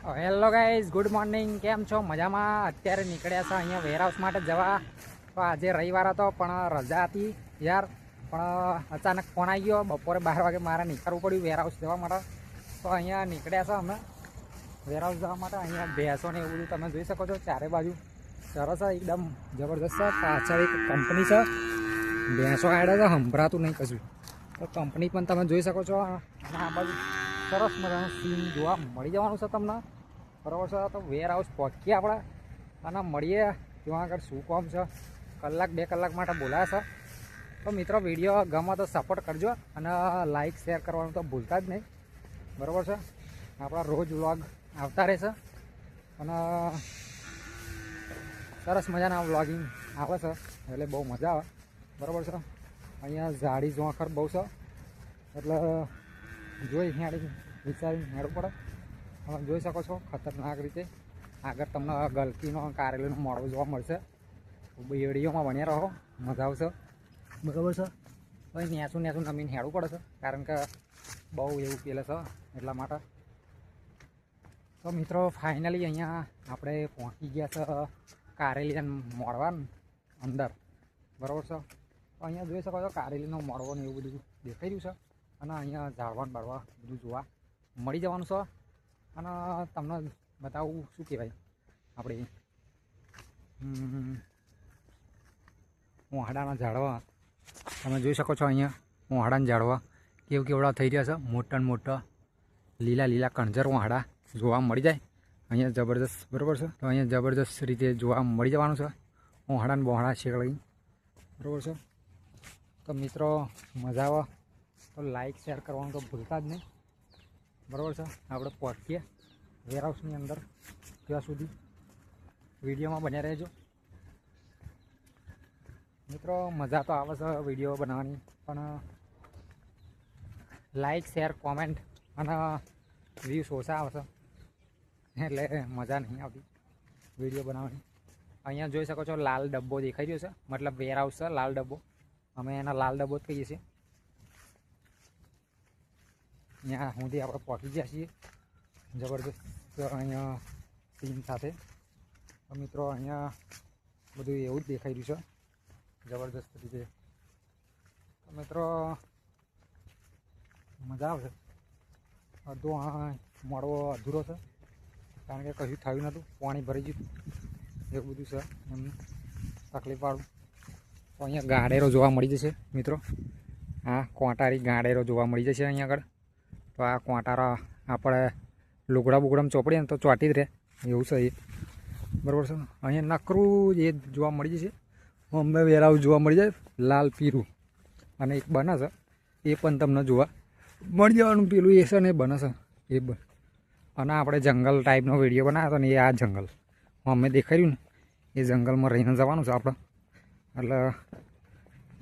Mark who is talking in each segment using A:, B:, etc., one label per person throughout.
A: Hello guys, good morning. કેમ છો? મજામાં? અત્યારે નીકળ્યા છે અહીંયા વેરહાઉસ માટે જવા. તો આજે રવિવાર હતો, પણ રજા હતી યાર. પણ અચાનક ફોન આવી ગયો. બપોરે બાર વાગે મારે નીકળવું પડ્યું વેરહાઉસ જવા માટે. તો અહીંયા નીકળ્યા છે અમે. વેરહાઉસ જવા માટે અહીંયા ભેંસો ને એવું બધું તમે જોઈ શકો છો. ચારે બાજુ સરસ એકદમ જબરદસ્ત છે. પાછળ એક કંપની છે. ભેંસો આડે છે, સંભળાતું નહીં કશું. તો કંપની પણ તમે જોઈ શકો છો. આ બાજુ સરસ મજાનું સીન જોવા મળી જવાનું છે તમને. બરાબર છે? તો વેર હાઉસ પહોંચીએ આપણે અને મળીએ. જોવા આગળ શું કામ છે? કલાક, બે કલાક માટે બોલાયા છે. તો મિત્રો વીડિયો ગમે તો સપોર્ટ કરજો અને લાઇક શેર કરવાનું તો ભૂલતા જ નહીં. બરાબર છે? આપણા રોજ વ્લોગ આવતા રહેશે. અને સરસ મજાના વ્લોગિંગ આવે છે. એટલે બહુ મજા આવે. બરાબર છે? અહીંયા ઝાડી ઝોંખર બહુ છે. એટલે જોઈ હેડી વિચારી હેડ પડે. તમે જોઈ શકો છો ખતરનાક રીતે. આગળ તમને ગલકીનો કારેલીનો મોડો જોવા મળશે. બેડીઓમાં બન્યા રહો. મજા આવશે. બરાબર છે. ભાઈ નેસું નેસું નમીને હેડવું પડે છે. કારણ કે બહુ એવું પેલે છે એટલા માટે. તો મિત્રો ફાઇનલી અહીંયા આપણે પહોંચી ગયા છે કારેલી મોડવા અંદર. બરાબર છે? તો અહીંયા જોઈ શકો છો કારેલીનો મોડવો ને એવું બધું દેખાઈ રહ્યું છે. અને અહીંયા ઝાડવાન બાળવા બધું જોવા મળી જવાનું છે. અને તમને બતાવું શું કહેવાય. આપણે હમ, ઝાડવા. તમે જોઈ શકો છો અહીંયા ઉહાડાના ઝાડવા. કેવું કેવડા થઈ રહ્યા છે. મોટા ને મોટા લીલા લીલા કણજર મોહાડા જોવા મળી જાય. અહીંયા જબરદસ્ત બરાબર છે? તો અહીંયા જબરદસ્ત રીતે જોવા મળી જવાનું છે. વાહડા ને બોહડા શેકળી બરાબર છે? તો મિત્રો મજા આવે. તો લાઈક શેર કરવાનું તો ભૂલતા જ નહીં. બરાબર છે? આપણે પહોંચીએ વેરહાઉસની અંદર, ત્યાં સુધી. વિડીયોમાં બન્યા રહેજો. મિત્રો, મજા તો આવે છે વીડિયો બનાવવાની, પણ લાઈક શેર કોમેન્ટ અને વ્યૂઝ ઓછા આવશે એટલે મજા નહીં આવતી વીડિયો બનાવવાની. અહીંયા જોઈ શકો છો, લાલ ડબ્બો દેખાઈ રહ્યો છે. મતલબ વેરહાઉસ છે, લાલ ડબ્બો. અમે એના લાલ ડબ્બો જ કહીએ છીએ. અહીંયા સુધી આપણે પહોંચી ગયા છીએ. જબરદસ્ત અહીંયા ટીમ સાથે. મિત્રો, અહીંયા બધું એવું જ દેખાઈ રહ્યું છે. જબરદસ્ત રીતે. મિત્રો, મજા આવશે અડધો આ મળવો અધૂરો છે. કારણ કે કશું થયું નહોતું. પાણી ભરી ગયું. એવું બધું છે. એમનું તકલીફવાળું. તો અહીંયા ગાડેરો જોવા મળી જશે, મિત્રો. આ કોંટારી ગાડેરો જોવા મળી જશે અહીંયા આગળ. તો આ કોંટારા આપણે લુગડા બુગડામાં ચોપડીએ ને તો ચોટી જ રહે. એવું છે એ. બરાબર છે અહીંયા નકરું એ જોવા મળી જશે. અમે વેરાવ જોવા મળી જાય. લાલ પીરું. અને એક બને છે. એ પણ તમને જોવા મળી જવાનું. પેલું એ છે ને એ બને છે. એ અને આપણે જંગલ ટાઈપનો વીડિયો બનાવ્યો હતો ને એ આ જંગલ. અમે દેખાડ્યું ને. એ જંગલમાં રહીને જવાનું છે આપણે. એટલે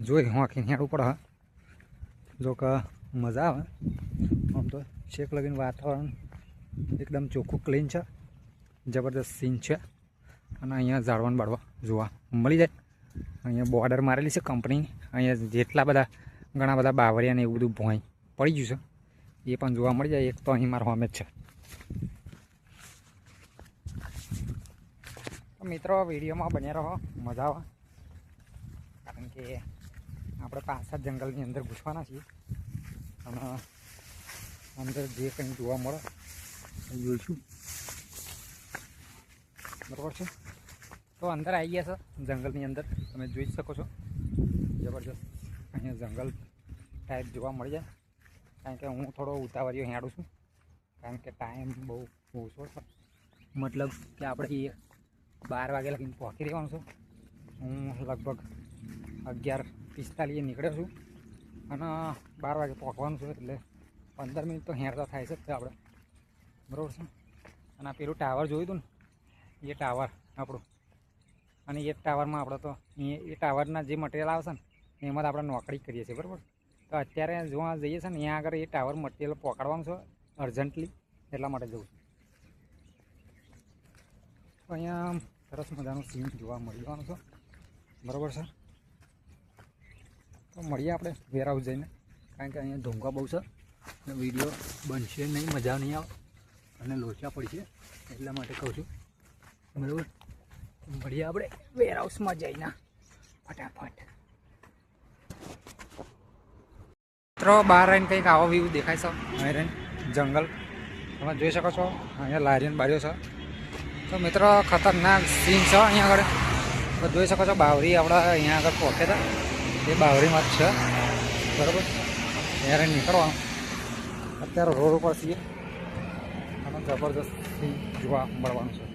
A: જોઈ આખી હેડવું પડે, હા. જો કે મજા આવે. તો છેક લગીને વાતાવરણ એકદમ ચોખ્ખું ક્લીન છે. જબરદસ્ત સીન છે. અને અહીંયા ઝાડવાન બાળવા જોવા મળી જાય. અહીંયા બોર્ડર મારેલી છે કંપની અહીંયા જેટલા બધા, ઘણા બધા બાવરિયા ને એવું બધું ભોંય પડી ગયું છે. એ પણ જોવા મળી જાય. એક તો અહીં મારો અમે જ છે. મિત્રો, વિડીયોમાં બને રહો. મજા આવે. કારણ કે આપણે પાછા જંગલની અંદર ઘૂસવાના છીએ. અને અંદર જે કંઈ જોવા મળે, એ જોઈશું. બરાબર છે? તો અંદર આવી ગયા છે, જંગલની અંદર. તમે જોઈ શકો છો. જબરજસ્ત. અહીંયા જંગલ ટાઈપ જોવા મળી જાય. કારણ કે હું થોડો ઉતાવળીઓ હેડું છું. કારણ કે ટાઈમ બહુ ઓછો છે. મતલબ કે આપણે એ બાર વાગે લગીને પહોંચી રહેવાનું છું. હું લગભગ અગિયાર પિસ્તાલીસે નીકળ્યો છું. અને બાર વાગે પહોંચવાનું છે, એટલે પંદર મિનિટ તો હેરતા થાય છે આપણે. બરાબર છે? અને આ પેલું ટાવર જોયું હતું ને? એ ટાવર આપણું. અને એ ટાવરમાં આપણે તો એ ટાવરના જે મટીરિયલ આવશે ને, એમાં આપણે નોકરી કરીએ છીએ, બરાબર? તો અત્યારે જોવા જઈએ છે ને ત્યાં આગળ એ ટાવર મટીરિયલ પકડવાનું છે અર્જન્ટલી એટલા માટે જવું છું. અહીંયા સરસ મજાનું સીન જોવા મળી જવાનું છે. બરાબર છે? તો મળીએ આપણે વેરહાઉસ જઈને. કારણ કે અહીંયા ઢોંગા બહુ છે. વીડિયો બનશે નહીં, મજા નહીં આવે.
B: અને લોચા પડશે, એટલા માટે કહું છું. બરાબર? મળીએ આપણે વેરહાઉસમાં જઈને. ફટાફટ.
A: મિત્રો, બહાર આવીને કંઈક આવો વ્યૂ દેખાય છે. અહીં રહીને જંગલ. તમે જોઈ શકો છો, અહીંયા લારીઓ ને બારીઓ છે. તો મિત્રો, ખતરનાક સીન છે અહીંયા આગળ. તો જોઈ શકો છો, બાવરી આપણા અહીંયા આગળ પહોંચે હતા એ બાવરીમાં જ છે. બરાબર? રહીને નીકળવાનું અત્યારે રોડ ઉપર છીએ અને જબરજસ્તથી જોવા મળવાનું છે.